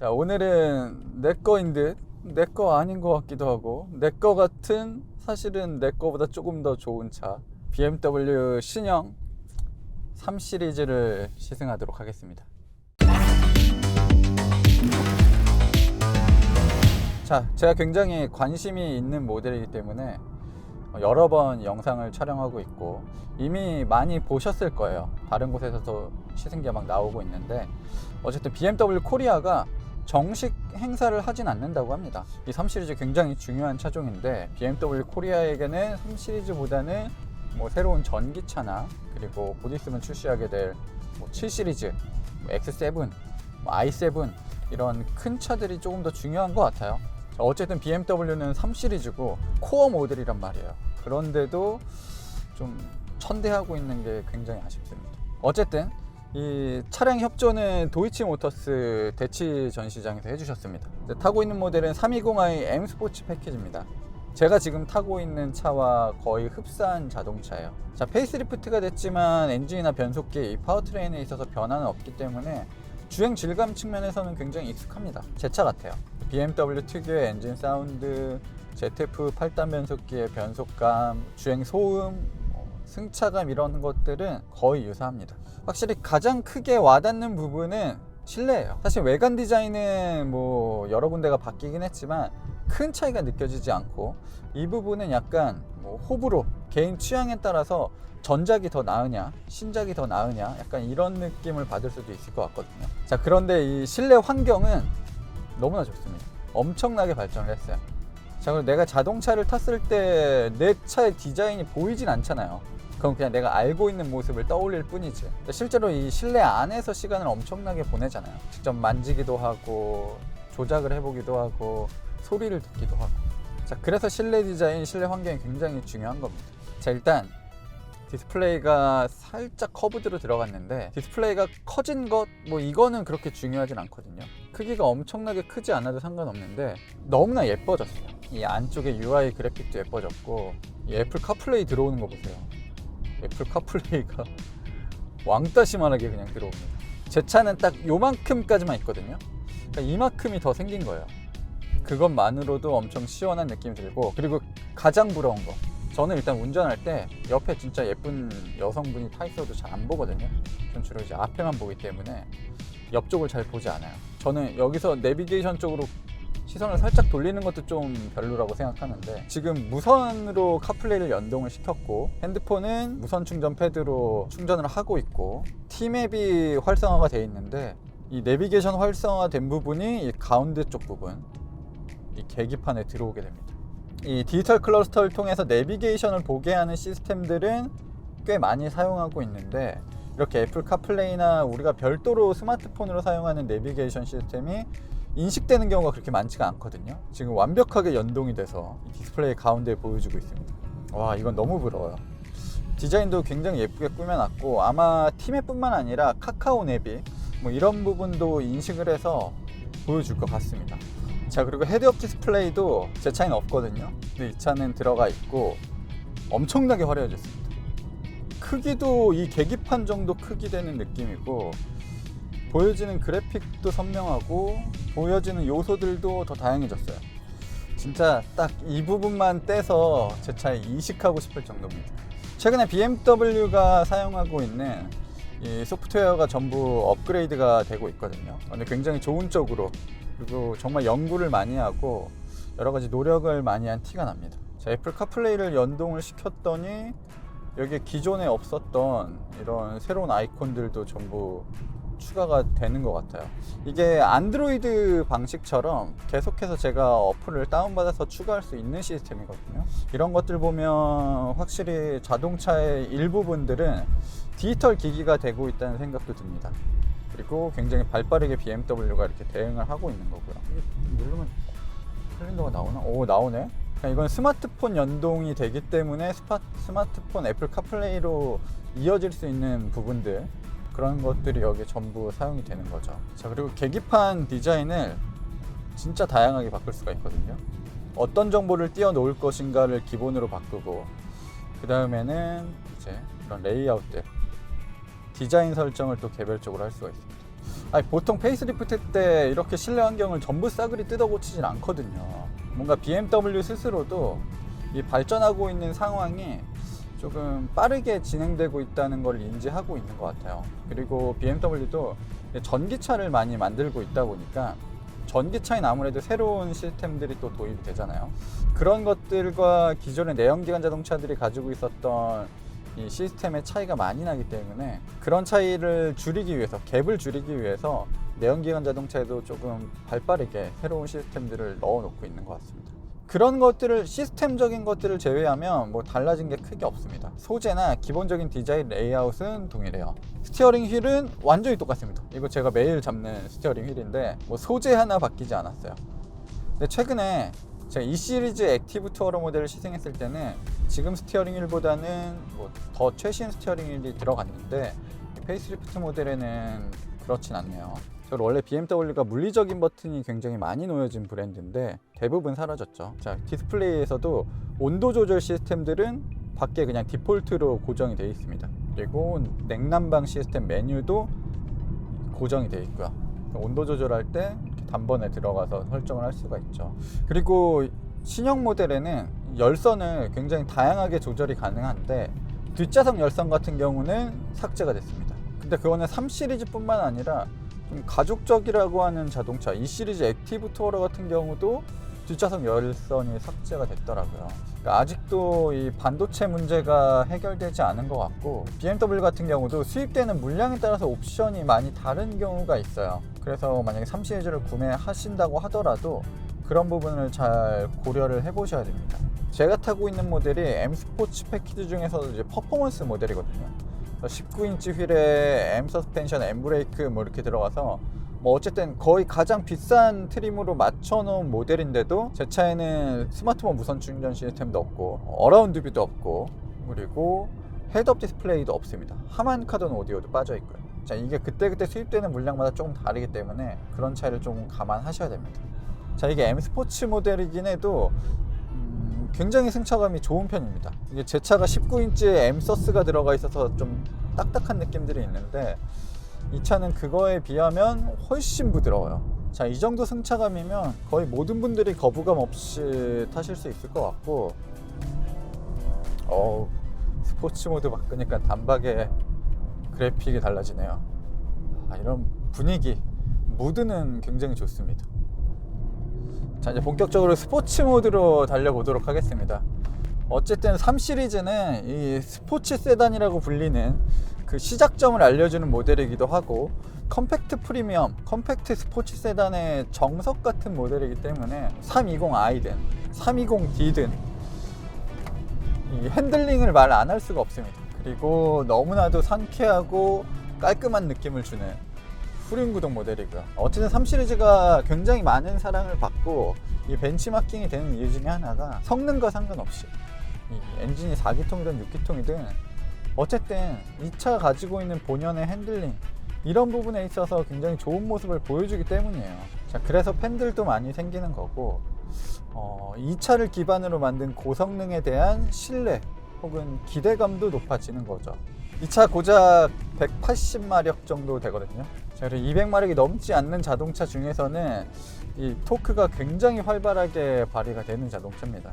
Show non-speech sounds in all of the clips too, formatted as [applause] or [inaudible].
자 오늘은 내 거인 듯 내 거 아닌 것 같기도 하고 내 거 같은 사실은 내 거보다 조금 더 좋은 차 BMW 신형 3 시리즈를 시승하도록 하겠습니다. 자, 제가 굉장히 관심이 있는 모델이기 때문에 여러 번 영상을 촬영하고 있고 이미 많이 보셨을 거예요. 다른 곳에서도 시승기가 막 나오고 있는데 어쨌든 BMW 코리아가 정식 행사를 하진 않는다고 합니다. 이 3 시리즈 굉장히 중요한 차종인데 BMW 코리아에게는 3 시리즈보다는 뭐 새로운 전기차나 그리고 곧 있으면 출시하게 될7 시리즈, 뭐 X7, 뭐 i7 이런 큰 차들이 조금 더 중요한 것 같아요. 자, 어쨌든 BMW는 3 시리즈고 코어 모델이란 말이에요. 그런데도 좀 천대하고 있는 게 굉장히 아쉽습니다. 어쨌든 이 차량 협조는 도이치 모터스 대치 전시장에서 해주셨습니다. 타고 있는 모델은 320i M 스포츠 패키지입니다. 제가 지금 타고 있는 차와 거의 흡사한 자동차예요. 자, 페이스리프트가 됐지만 엔진이나 변속기, 이 파워트레인에 있어서 변화는 없기 때문에 주행 질감 측면에서는 굉장히 익숙합니다. 제 차 같아요. BMW 특유의 엔진 사운드, ZF 8단 변속기의 변속감, 주행 소음, 뭐 승차감 이런 것들은 거의 유사합니다. 확실히 가장 크게 와닿는 부분은 실내예요. 사실 외관 디자인은 뭐 여러 군데가 바뀌긴 했지만 큰 차이가 느껴지지 않고 이 부분은 약간 뭐 호불호, 개인 취향에 따라서 전작이 더 나으냐, 신작이 더 나으냐, 약간 이런 느낌을 받을 수도 있을 것 같거든요. 자, 그런데 이 실내 환경은 너무나 좋습니다. 엄청나게 발전을 했어요. 자, 그리고 내가 자동차를 탔을 때 내 차의 디자인이 보이진 않잖아요. 그건 그냥 내가 알고 있는 모습을 떠올릴 뿐이지. 실제로 이 실내 안에서 시간을 엄청나게 보내잖아요. 직접 만지기도 하고, 조작을 해보기도 하고, 소리를 듣기도 하고. 자, 그래서 실내 디자인, 실내 환경이 굉장히 중요한 겁니다. 자, 일단 디스플레이가 살짝 커브드로 들어갔는데 디스플레이가 커진 것 뭐 이거는 그렇게 중요하진 않거든요. 크기가 엄청나게 크지 않아도 상관없는데 너무나 예뻐졌어요. 이 안쪽에 UI 그래픽도 예뻐졌고 이 애플 카플레이 들어오는 거 보세요. 애플 카플레이가 [laughs] 왕따시만하게 그냥 들어옵니다. 제 차는 딱 요만큼까지만 있거든요. 그러니까 이만큼이 더 생긴 거예요. 그것만으로도 엄청 시원한 느낌이 들고 그리고 가장 부러운 거 저는 일단 운전할 때 옆에 진짜 예쁜 여성분이 타 있어도 잘 안 보거든요. 전 주로 이제 앞에만 보기 때문에 옆쪽을 잘 보지 않아요. 저는 여기서 내비게이션 쪽으로 시선을 살짝 돌리는 것도 좀 별로라고 생각하는데 지금 무선으로 카플레이를 연동을 시켰고 핸드폰은 무선 충전 패드로 충전을 하고 있고 T맵이 활성화가 돼 있는데 이 내비게이션 활성화된 부분이 이 가운데 쪽 부분 이 계기판에 들어오게 됩니다. 이 디지털 클러스터를 통해서 내비게이션을 보게 하는 시스템들은 꽤 많이 사용하고 있는데 이렇게 애플 카플레이나 우리가 별도로 스마트폰으로 사용하는 내비게이션 시스템이 인식되는 경우가 그렇게 많지가 않거든요. 지금 완벽하게 연동이 돼서 디스플레이 가운데 보여주고 있습니다. 와 이건 너무 부러워요. 디자인도 굉장히 예쁘게 꾸며놨고 아마 팀앱뿐만 아니라 카카오 내비 뭐 이런 부분도 인식을 해서 보여줄 것 같습니다. 자 그리고 헤드업 디스플레이도 제 차에는 없거든요. 근데 이 차는 들어가 있고 엄청나게 화려해졌습니다. 크기도 이 계기판 정도 크기 되는 느낌이고 보여지는 그래픽도 선명하고 보여지는 요소들도 더 다양해졌어요. 진짜 딱 이 부분만 떼서 제 차에 이식하고 싶을 정도입니다. 최근에 BMW가 사용하고 있는 이 소프트웨어가 전부 업그레이드가 되고 있거든요. 근데 굉장히 좋은 쪽으로 그리고 정말 연구를 많이 하고 여러 가지 노력을 많이 한 티가 납니다. 자, 애플 카플레이를 연동을 시켰더니 여기에 기존에 없었던 이런 새로운 아이콘들도 전부 추가가 되는 것 같아요. 이게 안드로이드 방식처럼 계속해서 제가 어플을 다운받아서 추가할 수 있는 시스템이거든요. 이런 것들 보면 확실히 자동차의 일부분들은 디지털 기기가 되고 있다는 생각도 듭니다. 그리고 굉장히 발빠르게 BMW가 이렇게 대응을 하고 있는 거고요. 누르면 캘린더가 나오나? 오 나오네. 그러니까 이건 스마트폰 연동이 되기 때문에 스파, 스마트폰 애플 카플레이로 이어질 수 있는 부분들 그런 것들이 여기 전부 사용이 되는 거죠. 자 그리고 계기판 디자인을 진짜 다양하게 바꿀 수가 있거든요. 어떤 정보를 띄워 놓을 것인가를 기본으로 바꾸고 그 다음에는 이제 이런 레이아웃들 디자인 설정을 또 개별적으로 할 수가 있습니다. 아니, 보통 페이스리프트 때 이렇게 실내 환경을 전부 싸그리 뜯어 고치진 않거든요. 뭔가 BMW 스스로도 이 발전하고 있는 상황이 조금 빠르게 진행되고 있다는 걸 인지하고 있는 것 같아요. 그리고 BMW도 전기차를 많이 만들고 있다 보니까 전기차엔 아무래도 새로운 시스템들이 또 도입이 되잖아요. 그런 것들과 기존의 내연기관 자동차들이 가지고 있었던 이 시스템의 차이가 많이 나기 때문에 그런 차이를 줄이기 위해서 갭을 줄이기 위해서 내연기관 자동차에도 조금 발빠르게 새로운 시스템들을 넣어놓고 있는 것 같습니다. 그런 것들을 시스템적인 것들을 제외하면 뭐 달라진 게 크게 없습니다. 소재나 기본적인 디자인 레이아웃은 동일해요. 스티어링 휠은 완전히 똑같습니다. 이거 제가 매일 잡는 스티어링 휠인데 뭐 소재 하나 바뀌지 않았어요. 근데 최근에 제가 이 시리즈 액티브 투어러 모델을 시승했을 때는 지금 스티어링 휠보다는 뭐 더 최신 스티어링 휠이 들어갔는데 이 페이스리프트 모델에는 그렇진 않네요. 원래 BMW가 물리적인 버튼이 굉장히 많이 놓여진 브랜드인데 대부분 사라졌죠. 자, 디스플레이에서도 온도 조절 시스템들은 밖에 그냥 디폴트로 고정이 되어 있습니다. 그리고 냉난방 시스템 메뉴도 고정이 되어 있고요. 온도 조절할 때 단번에 들어가서 설정을 할 수가 있죠. 그리고 신형 모델에는 열선을 굉장히 다양하게 조절이 가능한데 뒷좌석 열선 같은 경우는 삭제가 됐습니다. 근데 그거는 3 시리즈뿐만 아니라 좀 가족적이라고 하는 자동차 2 시리즈 액티브 투어러 같은 경우도 뒷좌석 열선이 삭제가 됐더라고요. 그러니까 아직도 이 반도체 문제가 해결되지 않은 것 같고 BMW 같은 경우도 수입되는 물량에 따라서 옵션이 많이 다른 경우가 있어요. 그래서 만약에 3 시리즈를 구매하신다고 하더라도 그런 부분을 잘 고려를 해보셔야 됩니다. 제가 타고 있는 모델이 M 스포츠 패키지 중에서도 이제 퍼포먼스 모델이거든요. 19인치 휠에 M 서스펜션, M 브레이크 뭐 이렇게 들어가서 뭐 어쨌든 거의 가장 비싼 트림으로 맞춰놓은 모델인데도 제 차에는 스마트폰 무선 충전 시스템도 없고 어라운드 뷰도 없고 그리고 헤드업 디스플레이도 없습니다. 하만 카돈 오디오도 빠져 있고요. 자 이게 그때그때 수입되는 물량마다 조금 다르기 때문에 그런 차이를 조금 감안하셔야 됩니다. 자 이게 M 스포츠 모델이긴 해도 음, 굉장히 승차감이 좋은 편입니다. 이게 제 차가 19인치에 M 서스가 들어가 있어서 좀 딱딱한 느낌들이 있는데 이 차는 그거에 비하면 훨씬 부드러워요. 자, 이 정도 승차감이면 거의 모든 분들이 거부감 없이 타실 수 있을 것 같고, 어우, 스포츠 모드 바꾸니까 단박에 그래픽이 달라지네요. 아, 이런 분위기, 무드는 굉장히 좋습니다. 자, 이제 본격적으로 스포츠 모드로 달려보도록 하겠습니다. 어쨌든 3 시리즈는 이 스포츠 세단이라고 불리는 그 시작점을 알려주는 모델이기도 하고 컴팩트 프리미엄, 컴팩트 스포츠 세단의 정석 같은 모델이기 때문에 320i든 320D든 이 핸들링을 말 안 할 수가 없습니다. 그리고 너무나도 상쾌하고 깔끔한 느낌을 주는 후륜 구동 모델이고요. 어쨌든 3 시리즈가 굉장히 많은 사랑을 받고 이 벤치마킹이 되는 이유 중에 하나가 성능과 상관없이 이 엔진이 4기통이든 6기통이든 어쨌든 이 차가 가지고 있는 본연의 핸들링 이런 부분에 있어서 굉장히 좋은 모습을 보여주기 때문이에요. 자, 그래서 팬들도 많이 생기는 거고 어, 이 차를 기반으로 만든 고성능에 대한 신뢰 혹은 기대감도 높아지는 거죠. 이 차 고작 180마력 정도 되거든요. 자, 그리고 200마력이 넘지 않는 자동차 중에서는 이 토크가 굉장히 활발하게 발휘가 되는 자동차입니다.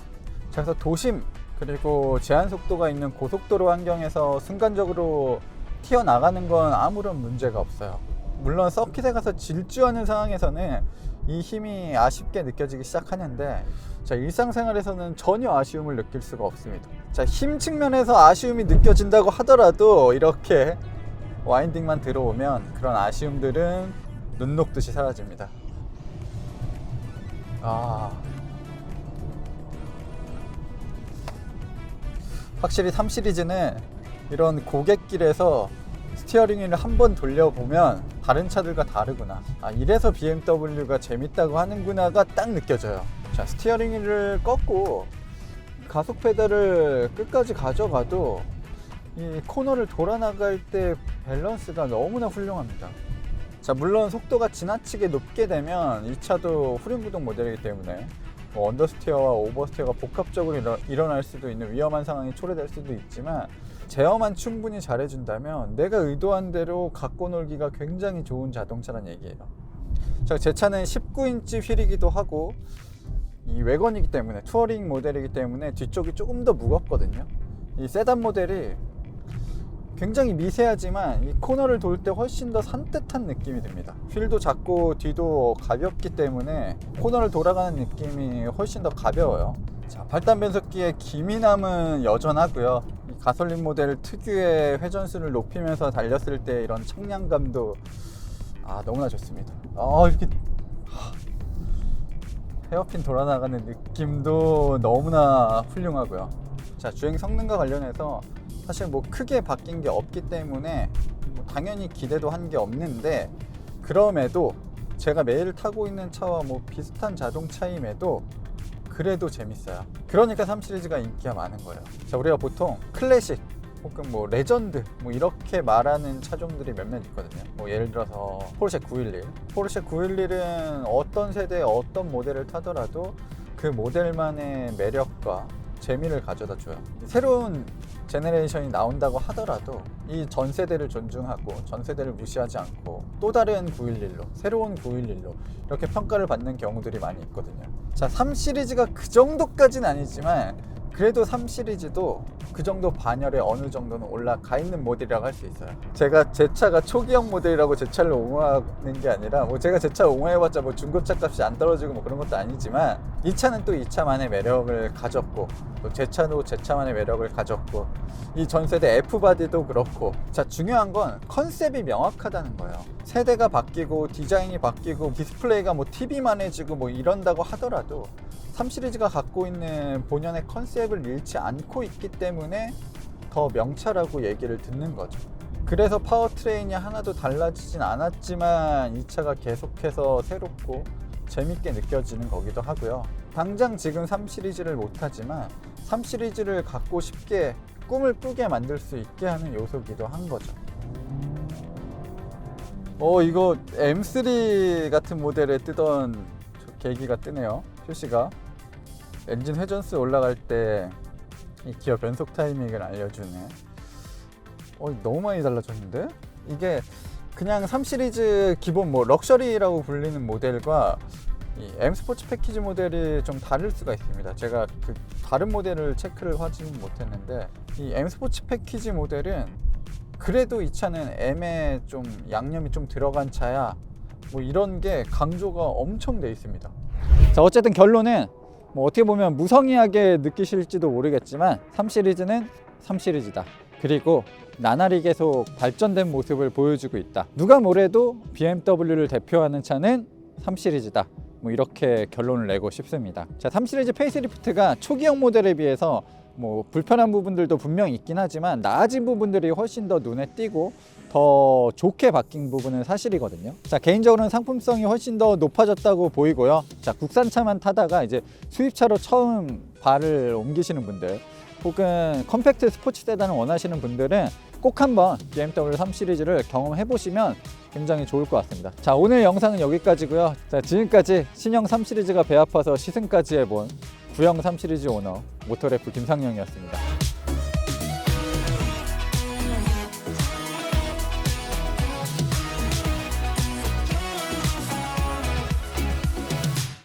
자, 그래서 도심 그리고 제한 속도가 있는 고속도로 환경에서 순간적으로 튀어나가는 건 아무런 문제가 없어요. 물론 서킷에 가서 질주하는 상황에서는 이 힘이 아쉽게 느껴지기 시작하는데 자, 일상생활에서는 전혀 아쉬움을 느낄 수가 없습니다. 자, 힘 측면에서 아쉬움이 느껴진다고 하더라도 이렇게 와인딩만 들어오면 그런 아쉬움들은 눈 녹듯이 사라집니다. 아, 확실히 3 시리즈는 이런 고객길에서 스티어링을 한 번 돌려보면 다른 차들과 다르구나. 아, 이래서 BMW가 재밌다고 하는구나가 딱 느껴져요. 자, 스티어링을 꺾고 가속 페달을 끝까지 가져가도 이 코너를 돌아 나갈 때 밸런스가 너무나 훌륭합니다. 자, 물론 속도가 지나치게 높게 되면 이 차도 후륜구동 모델이기 때문에 뭐 언더스티어와 오버스티어가 복합적으로 일어, 일어날 수도 있는 위험한 상황이 초래될 수도 있지만 제어만 충분히 잘해준다면 내가 의도한 대로 갖고 놀기가 굉장히 좋은 자동차란 얘기예요. 자, 제 차는 19인치 휠이기도 하고 이 외건이기 때문에 투어링 모델이기 때문에 뒤쪽이 조금 더 무겁거든요. 이 세단 모델이 굉장히 미세하지만 이 코너를 돌 때 훨씬 더 산뜻한 느낌이 듭니다. 휠도 작고 뒤도 가볍기 때문에 코너를 돌아가는 느낌이 훨씬 더 가벼워요. 자, 발단 변속기의 기민함은 여전하고요. 이 가솔린 모델 특유의 회전수를 높이면서 달렸을 때 이런 청량감도 아 너무나 좋습니다. 아 이렇게 하, 헤어핀 돌아나가는 느낌도 너무나 훌륭하고요. 자 주행 성능과 관련해서 사실 뭐 크게 바뀐 게 없기 때문에 뭐 당연히 기대도 한 게 없는데 그럼에도 제가 매일 타고 있는 차와 뭐 비슷한 자동차임에도 그래도 재밌어요. 그러니까 3 시리즈가 인기가 많은 거예요. 자, 우리가 보통 클래식 혹은 뭐 레전드 뭐 이렇게 말하는 차종들이 몇몇 있거든요. 뭐 예를 들어서 포르쉐 911. 포르쉐 911은 어떤 세대 어떤 모델을 타더라도 그 모델만의 매력과 재미를 가져다 줘요. 새로운 제네레이션이 나온다고 하더라도 이 전 세대를 존중하고 전 세대를 무시하지 않고 또 다른 911로 새로운 911로 이렇게 평가를 받는 경우들이 많이 있거든요. 자, 3 시리즈가 그 정도까지는 아니지만 그래도 3 시리즈도 그 정도 반열에 어느 정도는 올라가 있는 모델이라고 할 수 있어요. 제가 제 차가 초기형 모델이라고 제 차를 옹호하는 게 아니라 뭐 제가 제 차 옹호해봤자 뭐 중고차 값이 안 떨어지고 뭐 그런 것도 아니지만 이 차는 또 이 차만의 매력을 가졌고 또 제 차도 제 차만의 매력을 가졌고 이 전 세대 F 바디도 그렇고 자 중요한 건 컨셉이 명확하다는 거예요. 세대가 바뀌고 디자인이 바뀌고 디스플레이가 뭐 TV만해지고 뭐 이런다고 하더라도 3 시리즈가 갖고 있는 본연의 컨셉을 잃지 않고 있기 때문에 더 명차라고 얘기를 듣는 거죠. 그래서 파워트레인이 하나도 달라지진 않았지만 이 차가 계속해서 새롭고 재밌게 느껴지는 거기도 하고요. 당장 지금 3 시리즈를 못하지만 3 시리즈를 갖고 싶게 꿈을 꾸게 만들 수 있게 하는 요소기도 한 거죠. 어 이거 M3 같은 모델에 뜨던 저 계기가 뜨네요. 표시가 엔진 회전수 올라갈 때 이 기어 변속 타이밍을 알려주네. 어 너무 많이 달라졌는데? 이게 그냥 3 시리즈 기본 뭐 럭셔리라고 불리는 모델과 이 M 스포츠 패키지 모델이 좀 다를 수가 있습니다. 제가 그 다른 모델을 체크를 하지는 못했는데 이 M 스포츠 패키지 모델은 그래도 이 차는 M에 좀 양념이 좀 들어간 차야 뭐 이런 게 강조가 엄청 돼 있습니다. 자 어쨌든 결론은 뭐 어떻게 보면 무성의하게 느끼실지도 모르겠지만 3 시리즈는 3 시리즈다. 그리고 나날이 계속 발전된 모습을 보여주고 있다. 누가 뭐래도 BMW를 대표하는 차는 3 시리즈다. 뭐 이렇게 결론을 내고 싶습니다. 자, 3 시리즈 페이스리프트가 초기형 모델에 비해서 뭐 불편한 부분들도 분명 있긴 하지만 나아진 부분들이 훨씬 더 눈에 띄고 더 좋게 바뀐 부분은 사실이거든요. 자, 개인적으로는 상품성이 훨씬 더 높아졌다고 보이고요. 자, 국산차만 타다가 이제 수입차로 처음 발을 옮기시는 분들 혹은 컴팩트 스포츠 세단을 원하시는 분들은 꼭 한번 BMW 3 시리즈를 경험해 보시면 굉장히 좋을 것 같습니다. 자, 오늘 영상은 여기까지고요. 자, 지금까지 신형 3 시리즈가 배 아파서 시승까지 해본 구형 3 시리즈 오너 모토래프 김상영이었습니다.